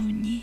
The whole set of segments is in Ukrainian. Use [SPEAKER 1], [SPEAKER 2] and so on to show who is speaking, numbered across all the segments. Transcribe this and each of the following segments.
[SPEAKER 1] Ні.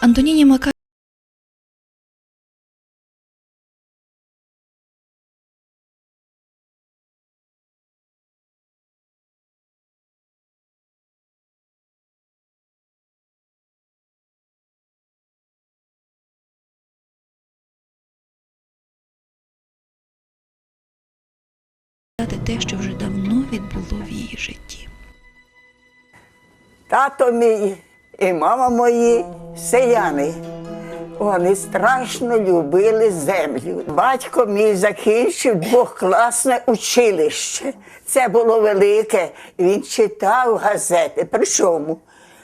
[SPEAKER 1] Антоніні Мака те, що вже давно відбуло в її житті.
[SPEAKER 2] Тато мій і мама мої селяни. Вони страшно любили землю. Батько мій закінчив двохкласне училище. Це було велике. Він читав газети. Причому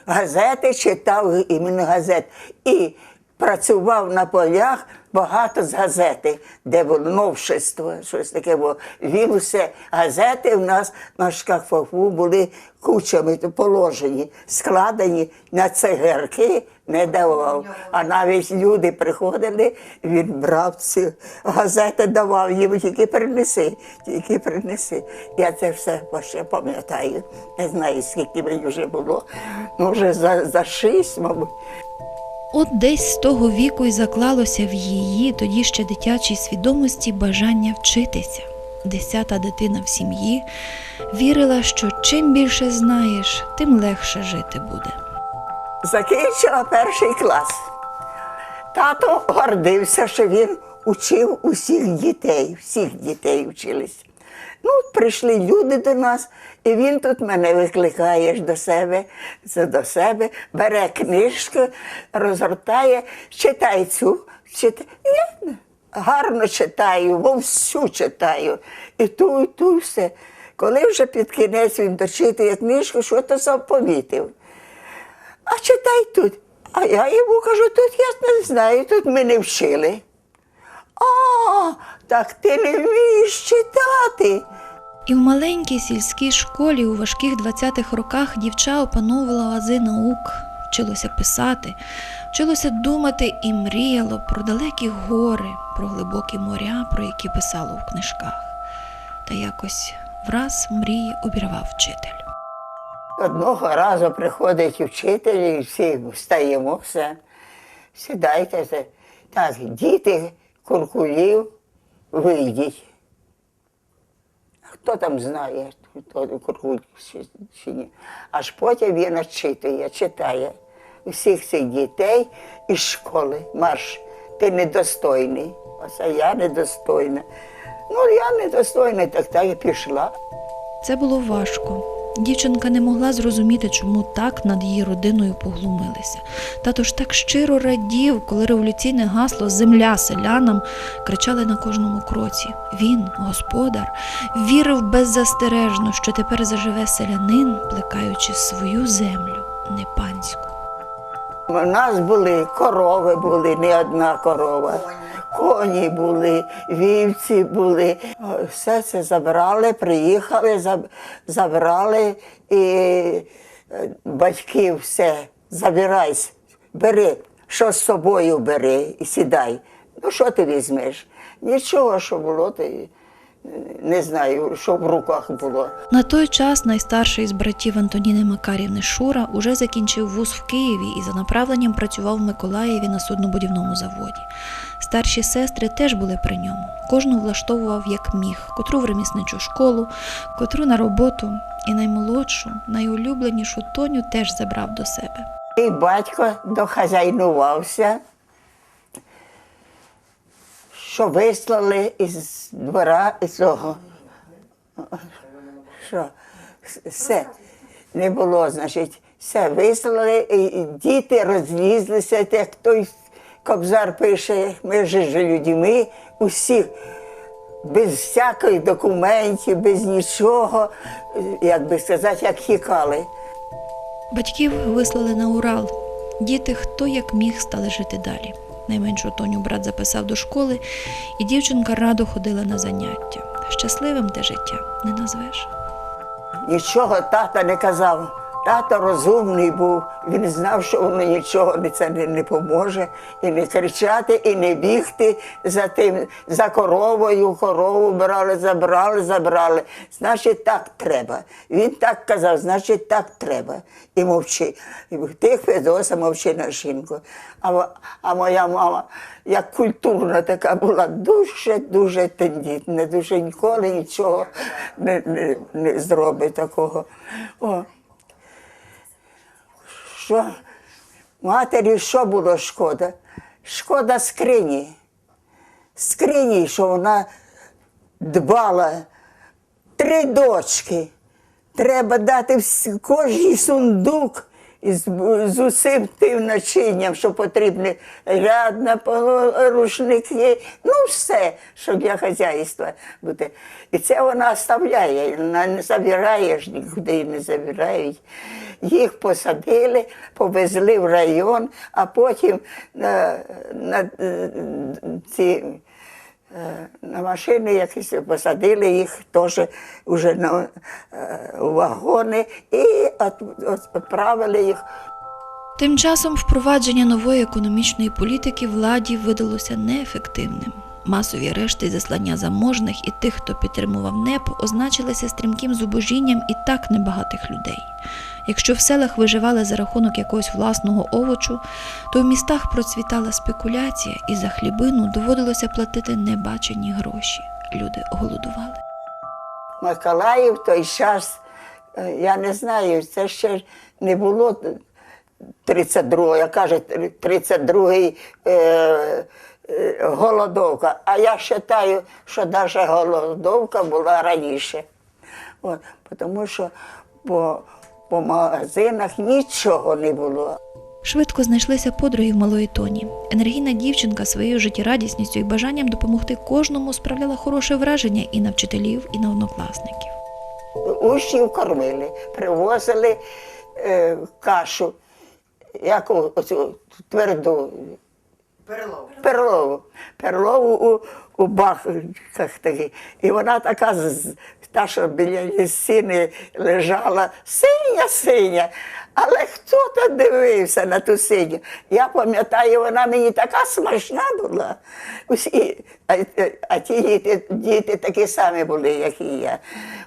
[SPEAKER 2] газети читав іменно газет. І працював на полях багато з газети, де було новшество, щось таке було. Він усе газети в нас на шкафу були кучами положені, складені на цегерки, не давав. А навіть люди приходили, він брав ці газети, давав їм, тільки принеси, тільки принеси. Я це все ще пам'ятаю. Не знаю, скільки мені вже було. Ну, вже за, за шість, мабуть.
[SPEAKER 1] От десь з того віку й заклалося в її тоді ще дитячій свідомості бажання вчитися. Десята дитина в сім'ї вірила, що чим більше знаєш, тим легше жити буде.
[SPEAKER 2] Закінчила перший клас. Тато гордився, що він учив усіх дітей, всіх дітей вчились. Ну, прийшли люди до нас, і він тут мене викликає до себе, до себе, бере книжку, розгортає, читай цю, читай. Я гарно читаю, вовсю читаю. І ту, і ту все. Коли вже під кінець він дочитує книжку, що то заповітив. А читай тут. А я йому кажу, тут я не знаю, тут ми не вчили. А, так ти не вмієш читати.
[SPEAKER 1] І в маленькій сільській школі у важких 20-х роках дівча опановувала ази наук, вчилося писати, вчилося думати і мріяло про далекі гори, про глибокі моря, про які писало в книжках. Та якось враз мрії обірвав вчитель.
[SPEAKER 2] Одного разу приходить вчитель, і всі встаємо, все. Сідайте. Так, діти куркулів, вийдіть. Хто там знає, хто куркуль чи, ні. Аж потім він читує, читає усіх цих дітей із школи. Марш, ти недостойний. Оце я недостойна. Ну, я недостойна, так так і пішла.
[SPEAKER 1] Це було важко. Дівчинка не могла зрозуміти, чому так над її родиною поглумилися. Тато ж так щиро радів, коли революційне гасло Земля селянам кричали на кожному кроці. Він, господар, вірив беззастережно, що тепер заживе селянин, плекаючи свою землю, не панську.
[SPEAKER 2] У нас були корови, були не одна корова. Коні були, вівці були. Все це забрали, приїхали, забрали і е, батьки все, забирайся, бери, що з собою бери і сідай. Ну що ти візьмеш? Нічого, що було, ти е, не знаю, що в руках було.
[SPEAKER 1] На той час найстарший з братів Антоніни Макарівни Шура уже закінчив вуз в Києві і за направленням працював в Миколаєві на суднобудівному заводі. Старші сестри теж були при ньому. Кожну влаштовував як міг, котру в ремісничу школу, котру на роботу, і наймолодшу, найулюбленішу Тоню теж забрав до себе.
[SPEAKER 2] І батько дохазяйнувався, що вислали із двора із цього. Що все не було, значить, Все вислали, і діти розлізлися, як той кобзар пише, ми ж людьми, усі без всяких документів, без нічого, як би сказати, як хікали.
[SPEAKER 1] Батьків вислали на Урал. Діти, хто як міг, стали жити далі. Найменшу Тоню брат записав до школи, і дівчинка радо ходила на заняття. Щасливим те життя не назвеш.
[SPEAKER 2] Нічого тата не казав. Тато розумний був, він знав, що воно нічого це не, не поможе, і не кричати, і не бігти за тим, за коровою, корову брали, забрали, забрали. Значить, так треба. Він так казав, значить, так треба. І мовчи. І Ти, Федоса, мовчи на жінку. А, а моя мама, як культурна така була, дуже-дуже тендітна, дуже ніколи нічого не, не, не зробить такого. О. Що матері що було шкода? Шкода скрині. Скрині, що вона дбала. Три дочки. Треба дати кожній сундук із, з усім тим начинням, що потрібне. Рядна, рушники, ну все, що для хазяйства бути. І це вона оставляє, вона не забирає ж нікуди не забирають. Їх посадили, повезли в район, а потім на, на е, ці е, на машини якісь посадили їх теж вже на е, вагони і відправили їх.
[SPEAKER 1] Тим часом впровадження нової економічної політики владі видалося неефективним. Масові арешти заслання заможних і тих, хто підтримував НЕП, означилися стрімким зубожінням і так небагатих людей. Якщо в селах виживали за рахунок якогось власного овочу, то в містах процвітала спекуляція, і за хлібину доводилося платити небачені гроші. Люди голодували.
[SPEAKER 2] Миколаїв той час, е, я не знаю, це ще не було 32-го, я кажу, 32-й е, е, голодовка. А я вважаю, що навіть голодовка була раніше. От, тому що по, по магазинах нічого не було.
[SPEAKER 1] Швидко знайшлися подруги в малої тоні. Енергійна дівчинка своєю життєрадісністю і бажанням допомогти кожному справляла хороше враження і на вчителів, і на однокласників.
[SPEAKER 2] Учнів кормили, привозили е, кашу, яку оцю тверду. Перлову. Перлову. Перлову у, у бахках таких. І вона така, та, що біля стіни лежала, синя, синя. Але хто то дивився на ту синю? Я пам'ятаю, вона мені така смачна була. Усі, а, а ті діти, діти такі самі були, як і я.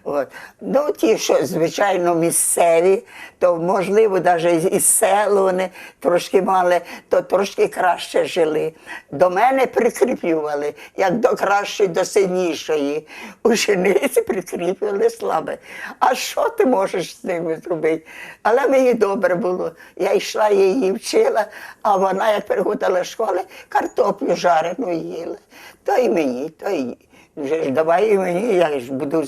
[SPEAKER 2] От. Ну, ті, що, звичайно, місцеві, то можливо, навіть із сел вони трошки мали, то трошки краще жили. До мене прикріплювали, як до кращої, до сильнішої. Учениці прикріплювали слабе. А що ти можеш з ними зробити? Але мені добре було. Я йшла, її вчила, а вона, як з школи, картоплю жарену їла. То й мені, то й вже ж давай і мені, я ж буду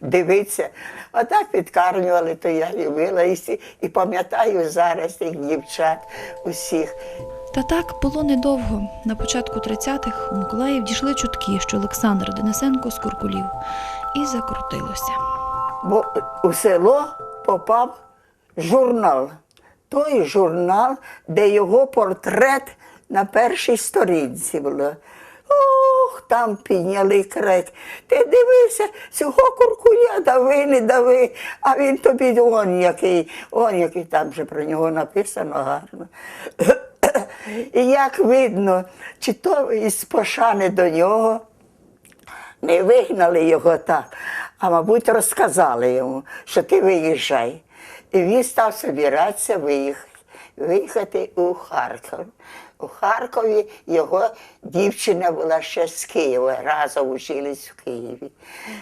[SPEAKER 2] дивитися. Отак підкармлювали, то я любила і, і пам'ятаю зараз тих дівчат усіх.
[SPEAKER 1] Та так було недовго. На початку 30-х у Миколаїв дійшли чутки, що Олександр Денисенко з Куркулів. І закрутилося.
[SPEAKER 2] Бо у село попав журнал. Той журнал, де його портрет на першій сторінці було. Ох, там підняли крик. Ти дивися, цього куркуля дави, не дави, а він тобі он який, он який там вже про нього написано гарно. І як видно, чи то із пошани до нього, не вигнали його так, а мабуть, розказали йому, що ти виїжджай. І він став збиратися виїхати, виїхати у Харків. У Харкові його дівчина була ще з Києва, разом учились в Києві.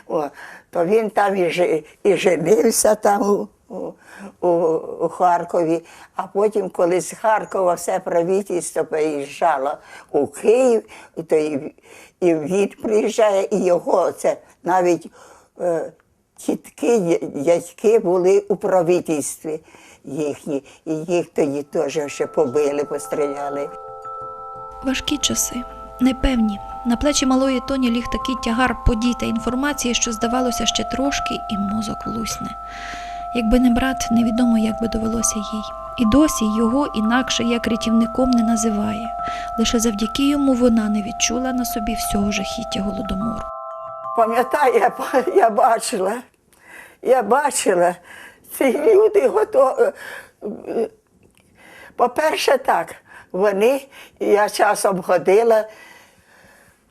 [SPEAKER 2] О, то він там і, і женився там у, у, Харкові, а потім, коли з Харкова все правительство приїжджало у Київ, то і, і він приїжджає, і його це навіть е, тітки, дядьки були у правительстві. їхні, і їх тоді теж ще побили, постріляли.
[SPEAKER 1] Важкі часи, непевні. На плечі малої Тоні ліг такий тягар подій та інформації, що здавалося ще трошки, і мозок лусне. Якби не брат, невідомо, як би довелося їй. І досі його інакше як рятівником не називає. Лише завдяки йому вона не відчула на собі всього жахіття голодомору.
[SPEAKER 2] Пам'ятаю, я, я бачила, я бачила, ці люди готові. По-перше, так, вони, я часом ходила,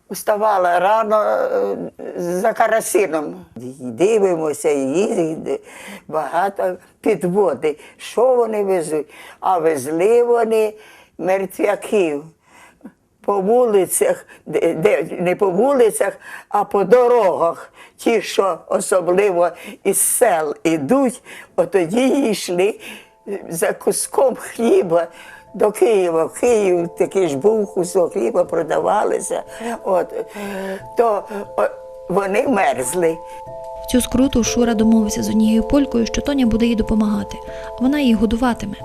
[SPEAKER 2] вставала рано е, за карасином. Дивимося, їздить багато підводи. Що вони везуть? А везли вони мертвяків по вулицях, де, не по вулицях, а по дорогах. Ті, що особливо із сел ідуть, от тоді йшли за куском хліба до Києва. В Київ такий ж був кусок хліба, продавалися. От, то о, вони мерзли.
[SPEAKER 1] В цю скруту Шура домовився з однією полькою, що Тоня буде їй допомагати, а вона її годуватиме.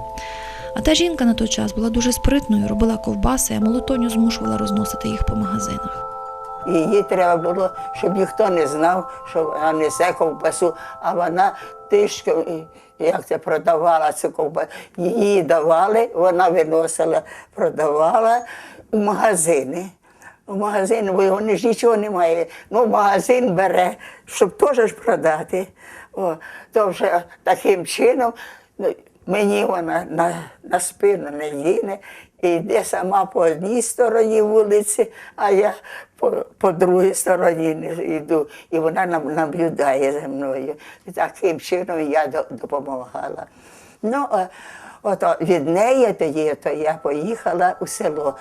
[SPEAKER 1] А та жінка на той час була дуже спритною, робила ковбаси, а малу Тоню змушувала розносити їх по магазинах.
[SPEAKER 2] Їй треба було, щоб ніхто не знав, що вона несе ковбасу, а вона тишко, як це продавала цю ковбасу. Її давали, вона виносила, продавала у магазини. У магазин, бо вони ж нічого немає. Ну, магазин бере, щоб теж продати. О, то вже таким чином ну, мені вона на, на спину не їне, і йде сама по одній стороні вулиці, а я по, по другій стороні не йду. І вона нам наблюдає за мною. І таким чином я допомагала. Ну, а, ото від неї тоді то я поїхала у село.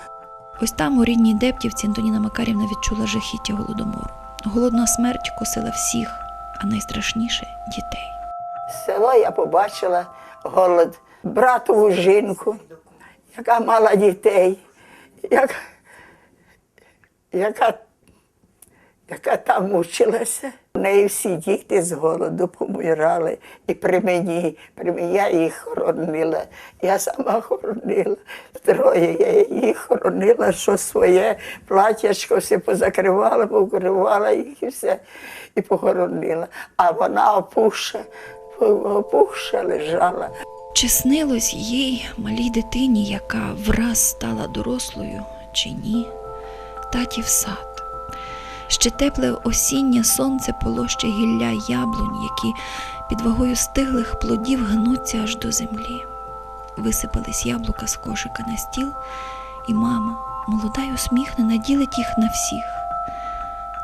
[SPEAKER 1] Ось там, у рідній Дептівці, Антоніна Макарівна відчула жахіття голодомору. Голодна смерть косила всіх, а найстрашніше дітей.
[SPEAKER 2] З села я побачила голод, братову жінку, яка мала дітей, яка, яка, яка там мучилася. У неї всі діти з голоду помирали. І при мені, при мені я їх хоронила. Я сама хоронила. Троє я їх хоронила, що своє платячко все позакривала, покривала їх і все, і похоронила. А вона опуща, опуща лежала.
[SPEAKER 1] Чи снилось їй, малій дитині, яка враз стала дорослою, чи ні? Татів сад. Ще тепле осіннє сонце полоще гілля яблунь, які під вагою стиглих плодів гнуться аж до землі. Висипались яблука з кошика на стіл, і мама, молода й усміхнена, ділить їх на всіх.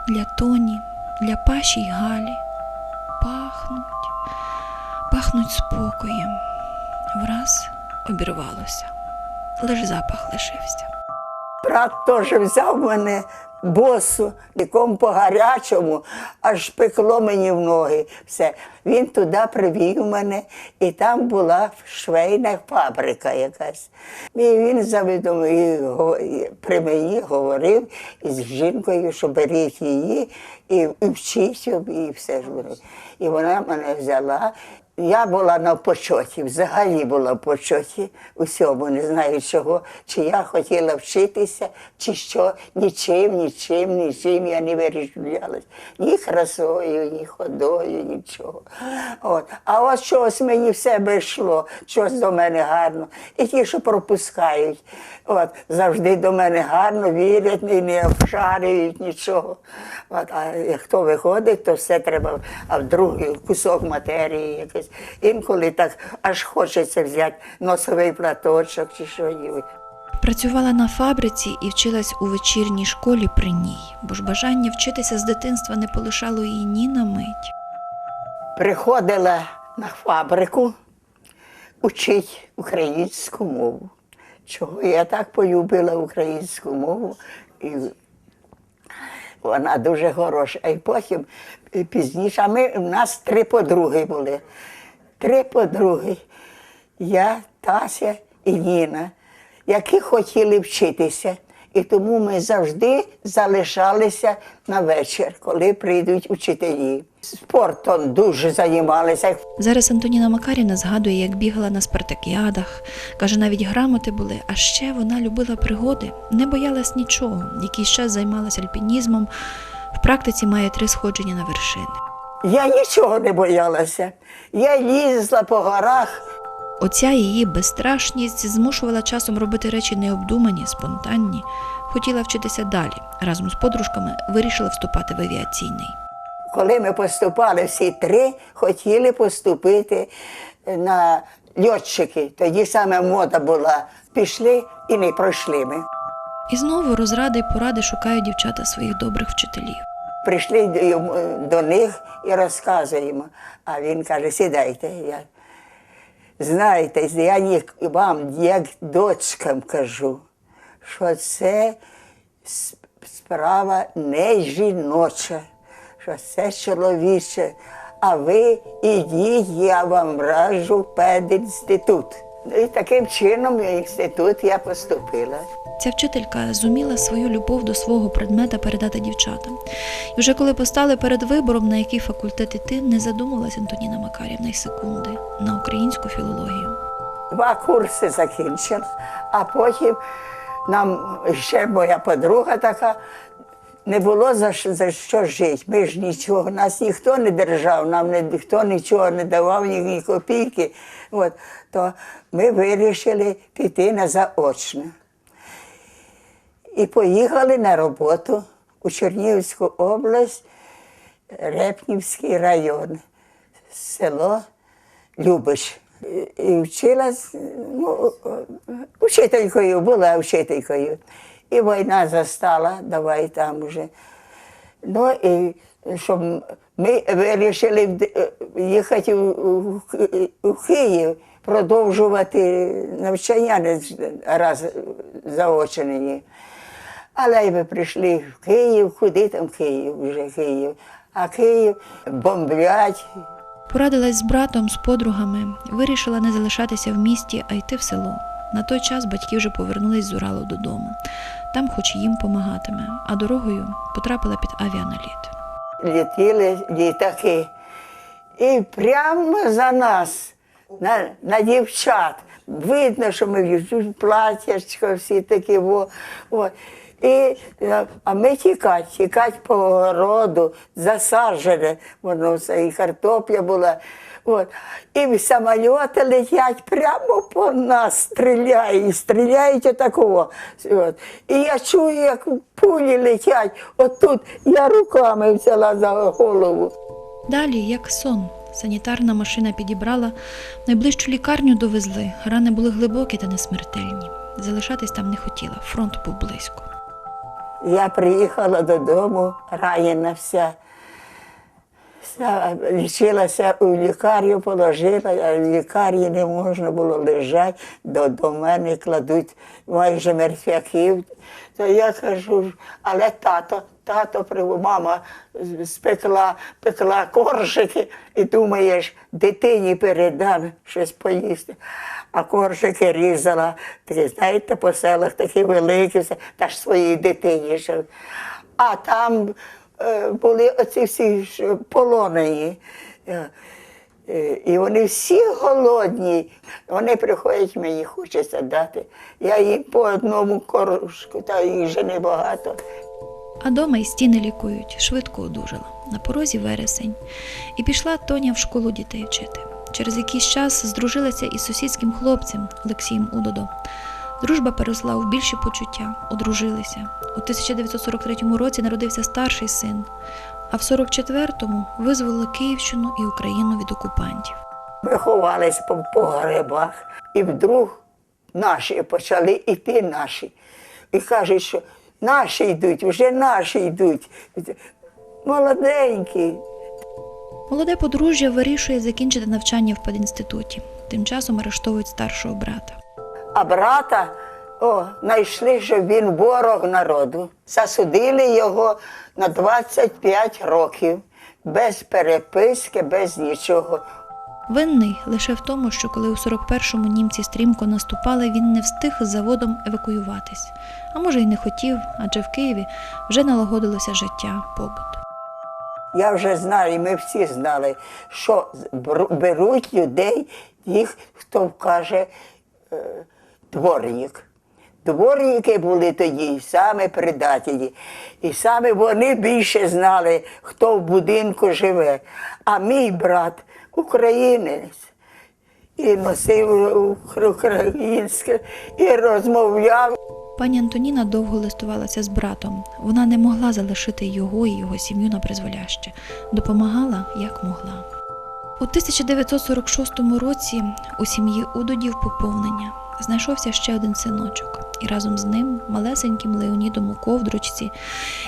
[SPEAKER 1] Для Тоні, для Паші й Галі. Пахнуть, пахнуть спокоєм. Враз обірвалося, лиш запах лишився.
[SPEAKER 2] Брат теж взяв мене босу, якому по гарячому, аж пекло мені в ноги. Все. Він туди привів мене, і там була швейна фабрика якась. І він завідомо при мені говорив із жінкою, що беріть її і, і вчіть, і все ж. І вона мене взяла. Я була на почоті, взагалі була в почоті усьому, не знаю чого, чи я хотіла вчитися, чи що, нічим, нічим, нічим я не вирішувалась. Ні красою, ні ходою, нічого. От. А от щось мені в себе щось до мене гарно. І ті, що пропускають, от, завжди до мене гарно вірять, і не обшарюють нічого. От, а хто виходить, то все треба, а в другий кусок матерії якийсь. Інколи так аж хочеться взяти носовий платочок чи що.
[SPEAKER 1] Працювала на фабриці і вчилась у вечірній школі при ній, бо ж бажання вчитися з дитинства не полишало її ні на мить.
[SPEAKER 2] Приходила на фабрику учить українську мову. Чого я так полюбила українську мову. І вона дуже хороша. І потім пізніше, а ми, у нас три подруги були. Три подруги. Я, Тася і Ніна, які хотіли вчитися. І тому ми завжди залишалися на вечір, коли прийдуть учителі. Спортом дуже займалися.
[SPEAKER 1] Зараз Антоніна Макарівна згадує, як бігала на спартакіадах. Каже, навіть грамоти були. А ще вона любила пригоди, не боялась нічого. Якийсь час займалася альпінізмом. В практиці має три сходження на вершини.
[SPEAKER 2] Я нічого не боялася. Я лізла по горах.
[SPEAKER 1] Оця її безстрашність змушувала часом робити речі необдумані, спонтанні. Хотіла вчитися далі. Разом з подружками вирішила вступати в авіаційний.
[SPEAKER 2] Коли ми поступали всі три, хотіли поступити на льотчики. Тоді саме мода була. Пішли і не пройшли ми.
[SPEAKER 1] І знову розради й поради шукають дівчата своїх добрих вчителів.
[SPEAKER 2] Прийшли до них і розказуємо. А він каже, сідайте. Я, знаєте, я вам, як дочкам кажу, що це справа не жіноча, що це чоловіче. А ви ідіть, я вам раджу пединститут. І таким чином в інститут я поступила.
[SPEAKER 1] Ця вчителька зуміла свою любов до свого предмета передати дівчатам. І вже коли постали перед вибором, на який факультет іти, не задумалась Антоніна Макарівна й секунди на українську філологію.
[SPEAKER 2] Два курси закінчила, а потім нам ще моя подруга така. Не було за що, за що жити. Ми ж нічого, нас ніхто не держав, нам ніхто нічого не давав, ні, ні копійки. От, то ми вирішили піти на заочне. І поїхали на роботу у Чернігівську область, Репнівський район, село Любич. І- вчилась, ну, учителькою, була вчителькою. І війна застала, давай там уже. Ну і щоб ми вирішили їхати у Київ, продовжувати навчання раз заочені. Але ми прийшли в Київ, куди там Київ, вже Київ. А Київ бомблять,
[SPEAKER 1] Порадилась з братом, з подругами, вирішила не залишатися в місті, а йти в село. На той час батьки вже повернулись з Уралу додому. Там, хоч їм помагатиме, а дорогою потрапила під авіаналіт.
[SPEAKER 2] летіли літаки. І прямо за нас, на, на дівчат. Видно, що ми в платячко, всі такі. Во, о. І, е, а ми тікати, тікати по городу, засаджене, воно все, і картопля була. От. І самоліти летять прямо по нас, стріляють, стріляють отакого. От. І я чую, як пулі летять. Отут я руками взяла за голову.
[SPEAKER 1] Далі, як сон, санітарна машина підібрала, найближчу лікарню довезли. Рани були глибокі та несмертельні. Залишатись там не хотіла, фронт був близько.
[SPEAKER 2] Я приїхала додому, ранена вся. Вся лічилася у лікарню, положила, а в лікарні не можна було лежати, до, до мене кладуть майже мертвяків. То я кажу, але тато, тато мама спекла, пекла коржики і думаєш, дитині передам щось поїсти. А коржики різала, такі, знаєте, по селах такі великі, та ж своїй дитині. А там е, були оці всі полонені. Е, І вони всі голодні. Вони приходять мені, хочеться дати. Я їм по одному коржку, та їх вже небагато.
[SPEAKER 1] А дома й стіни лікують, швидко одужала. На порозі вересень. І пішла Тоня в школу дітей вчити. Через якийсь час здружилася із сусідським хлопцем Олексієм Удодо. Дружба переросла у більші почуття, одружилися. У 1943 році народився старший син, а в 44-му визволили Київщину і Україну від окупантів.
[SPEAKER 2] Ми ховалися по, по грибах, і вдруг наші почали йти наші. І кажуть, що наші йдуть, вже наші йдуть. Молоденькі.
[SPEAKER 1] Молоде подружжя вирішує закінчити навчання в пединституті. Тим часом арештовують старшого брата.
[SPEAKER 2] А брата о, знайшли, що він ворог народу. Засудили його на 25 років, без переписки, без нічого.
[SPEAKER 1] Винний лише в тому, що коли у 41-му німці стрімко наступали, він не встиг з заводом евакуюватись. А може й не хотів, адже в Києві вже налагодилося життя, побут.
[SPEAKER 2] Я вже знаю, і ми всі знали, що беруть людей, їх, хто вкаже е, дворник. Дворники були тоді саме придатні. І саме вони більше знали, хто в будинку живе. А мій брат українець. І носив українське, і розмовляв.
[SPEAKER 1] Пані Антоніна довго листувалася з братом. Вона не могла залишити його і його сім'ю на призволяще. Допомагала як могла. У 1946 році у сім'ї Удодів поповнення знайшовся ще один синочок, і разом з ним малесеньким Леонідом у ковдручці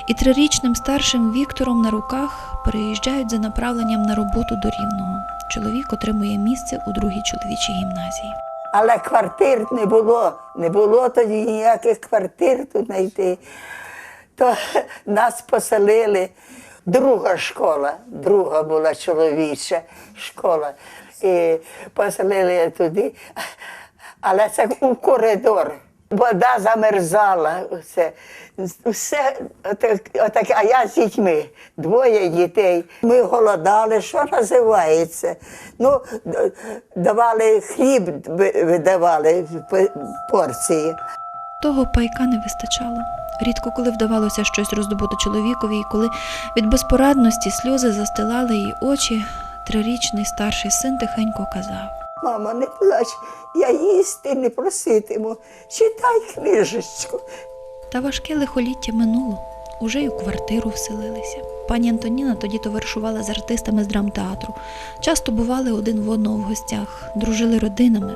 [SPEAKER 1] і трирічним старшим Віктором на руках переїжджають за направленням на роботу до Рівного. Чоловік отримує місце у другій чоловічій гімназії.
[SPEAKER 2] Але квартир не було. Не було тоді ніяких квартир тут знайти. То нас поселили. Друга школа, друга була чоловіча школа. І поселили туди. Але це у коридор. Вода замерзала. Все, все отак, отак, а я з дітьми, двоє дітей. Ми голодали, що називається. Ну, давали хліб, видавали порції.
[SPEAKER 1] Того пайка не вистачало. Рідко коли вдавалося щось роздобути чоловікові, і коли від безпорадності сльози застилали її очі, трирічний старший син тихенько казав.
[SPEAKER 2] Мама, не плач, я їсти не проситиму. Читай книжечку.
[SPEAKER 1] Та важке лихоліття минуло, уже й у квартиру вселилися. Пані Антоніна тоді товаришувала з артистами з драмтеатру. Часто бували один в одного в гостях, дружили родинами.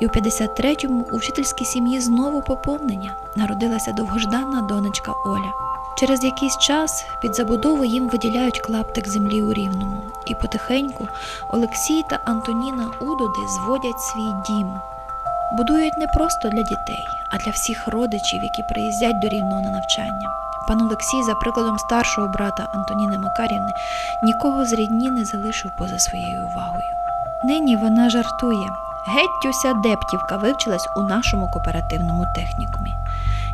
[SPEAKER 1] І у 53-му у вчительській сім'ї знову поповнення народилася довгожданна донечка Оля. Через якийсь час під забудову їм виділяють клаптик землі у Рівному, і потихеньку Олексій та Антоніна Удоди зводять свій дім. Будують не просто для дітей, а для всіх родичів, які приїздять до Рівного на навчання. Пан Олексій, за прикладом старшого брата Антоніни Макарівни, нікого з рідні не залишив поза своєю увагою. Нині вона жартує. Геть уся Дептівка вивчилась у нашому кооперативному технікумі.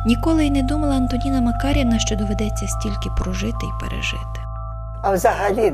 [SPEAKER 1] Ніколи й не думала Антоніна Макарівна, що доведеться стільки прожити й пережити.
[SPEAKER 2] А взагалі